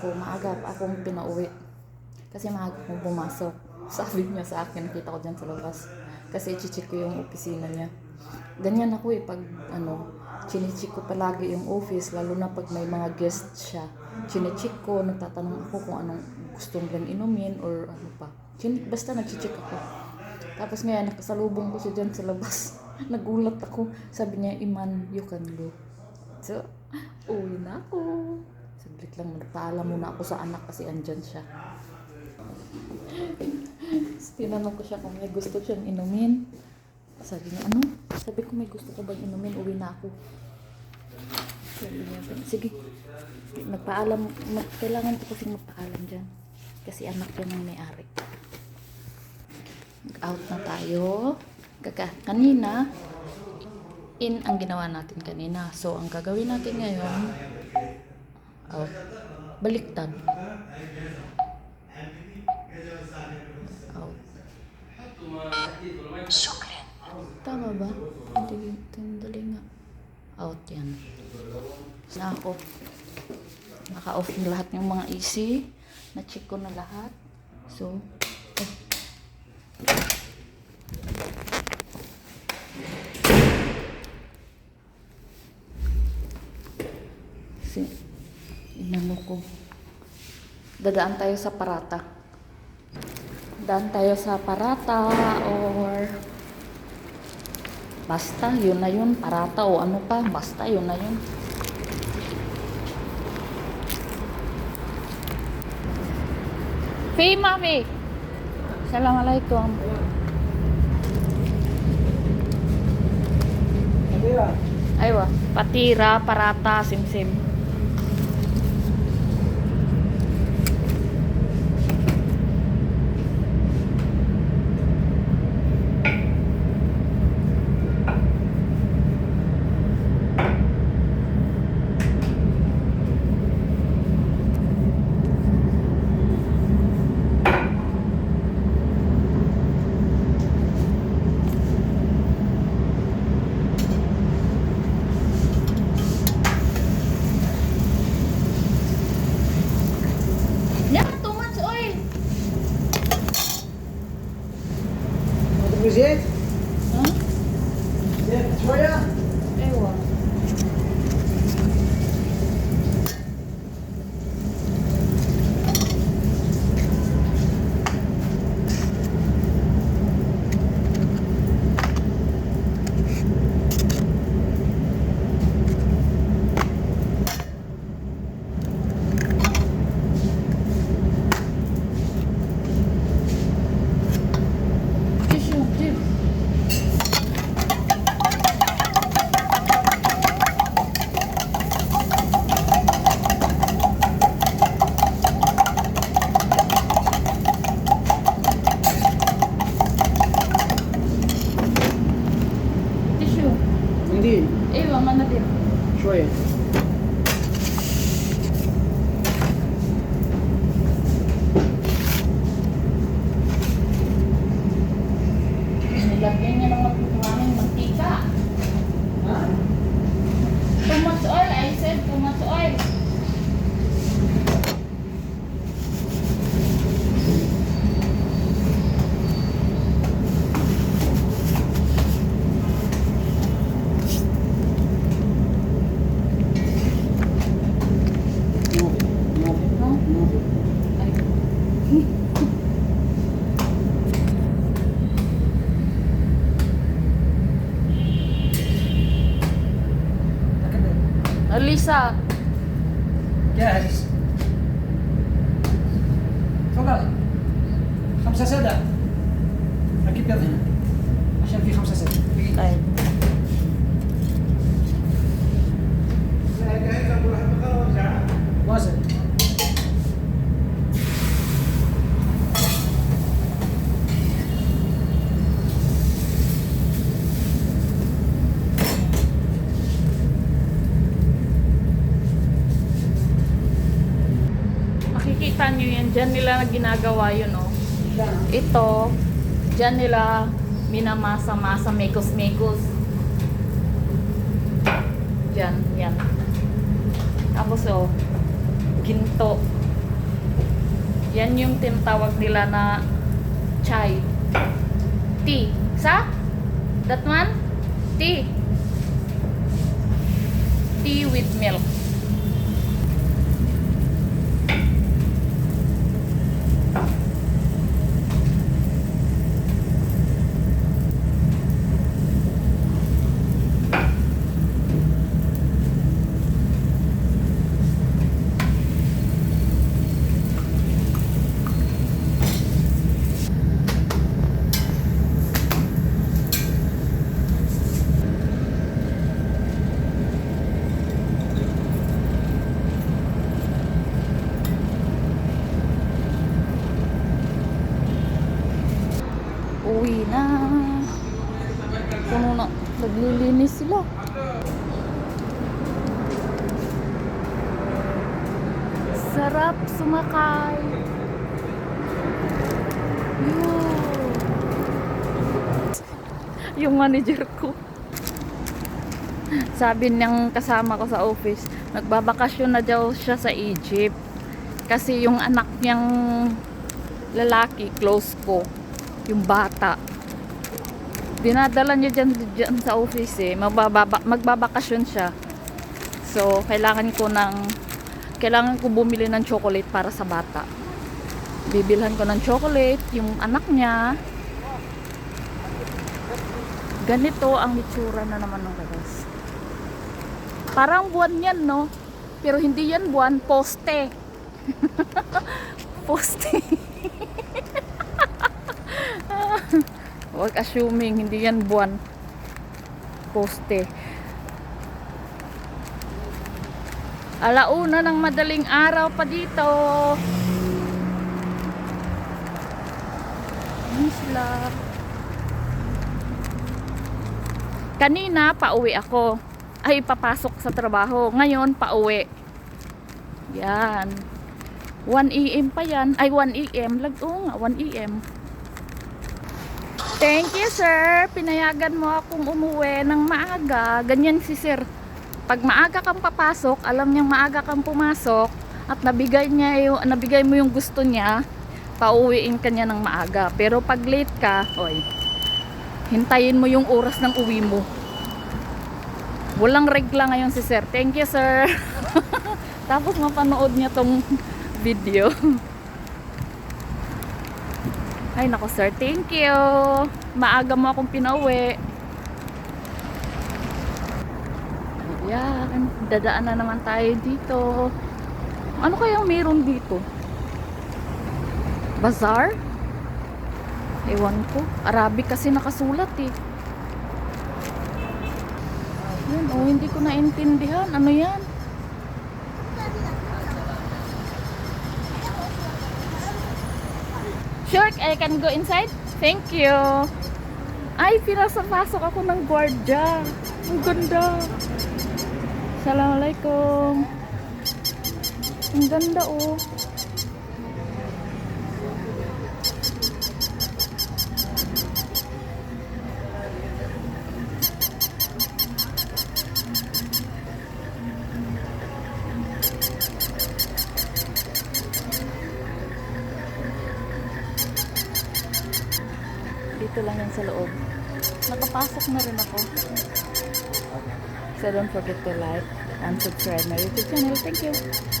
ko, maaga pa akong pinauwi. Kasi maaga akong pumasok. Sabi niya sa akin, nakita ko dyan sa labas. Kasi chichik ko yung opisina niya. Ganyan ako eh, pag ano, chinichik ko palagi yung office, lalo na pag may mga guest siya. Chinichik ko, nagtatanong ako kung anong gusto nilang inumin or ano pa. Chin, basta nagchichik ako. Tapos ngayon, nakasalubong ko siya dyan sa labas. Nagulat ako. Sabi niya, Iman, you can go. So, uwi na ako. Saglit lang, nagpaalam muna ako sa anak kasi andyan siya. Tinanong ko siya kung may gusto siyang inumin. Sabi niya, ano? Sabi ko, may gusto ka bang inumin? Uwi na ako. Sabi niya, sige. Nagpaalam, mag, kailangan ko kasi magpaalam dyan. Kasi anak yan ng may-ari. Nag-out na tayo. Kaka, kanina, in ang ginawa natin kanina. So, ang gagawin natin ngayon, out. Baliktad. Out. Tama ba? Hindi, hindi nga. Out yan. Na ako. Naka-off na lahat ng mga easy. Na-check ko na lahat. So, eh, si inano ko dadaan tayo sa parata daan tayo sa parata or basta yun na yun parata o ano pa basta yun na yun Fee, mami. Assalamualaikum. Aywa, patira, parata, simsim. Yeah, gdzie Какие? Эва, манадыр. Что это? اليسار جاهز. تفضل. خمسة سادة. ركب يد هنا عشان في خمسة سادة. طيب. واسع nyo yan, dyan nila ginagawa yun, oh. Ito, dyan nila minamasa-masa, mekos-mekos. Dyan, yan. Tapos, oh, ginto. Yan yung tinatawag nila na chai. Tea. Sa? That one? Tea. Tea with milk. Uwi na. Puno na. Naglilinis sila. Sarap sumakay. Yun. Yung manager ko. Sabi niyang kasama ko sa office, nagbabakasyon na daw siya sa Egypt. Kasi yung anak niyang lalaki, close ko, yung bata. Dinadala niya dyan, dyan sa office eh. Magbababa, magbabakasyon siya. So, kailangan ko ng kailangan ko bumili ng chocolate para sa bata. Bibilhan ko ng chocolate, yung anak niya. Ganito ang itsura na naman ng kagas. Parang buwan yan, no? Pero hindi yan buwan, poste. poste. Huwag assuming, hindi yan buwan. Poste. Alauna ng madaling araw pa dito. Sila. Kanina, pauwi ako. Ay, papasok sa trabaho. Ngayon, pauwi. Yan. 1 AM pa yan. Ay, 1 AM. Lag, nga, 1 AM. Thank you, sir. Pinayagan mo akong umuwi ng maaga. Ganyan si sir. Pag maaga kang papasok, alam niyang maaga kang pumasok, at nabigay, niya yung, nabigay mo yung gusto niya, pauwiin ka niya ng maaga. Pero pag late ka, oy, hintayin mo yung oras ng uwi mo. Walang regla ngayon si sir. Thank you, sir. Tapos mapanood niya tong video. Ay, nako sir. Thank you. Maaga mo akong pinauwi. Yan. Dadaan na naman tayo dito. Ano kayang meron dito? Bazaar? Ewan ko. Arabic kasi nakasulat eh. Yan, oh, hindi ko naintindihan. Ano yan? I can go inside? Thank you. Ay, pinasapasok ako ng gwardiya. Ang ganda. Assalamualaikum. Ang ganda oh. Dito lang yan sa loob. Nakapasok na rin ako. So don't forget to like and subscribe my YouTube channel. Thank you.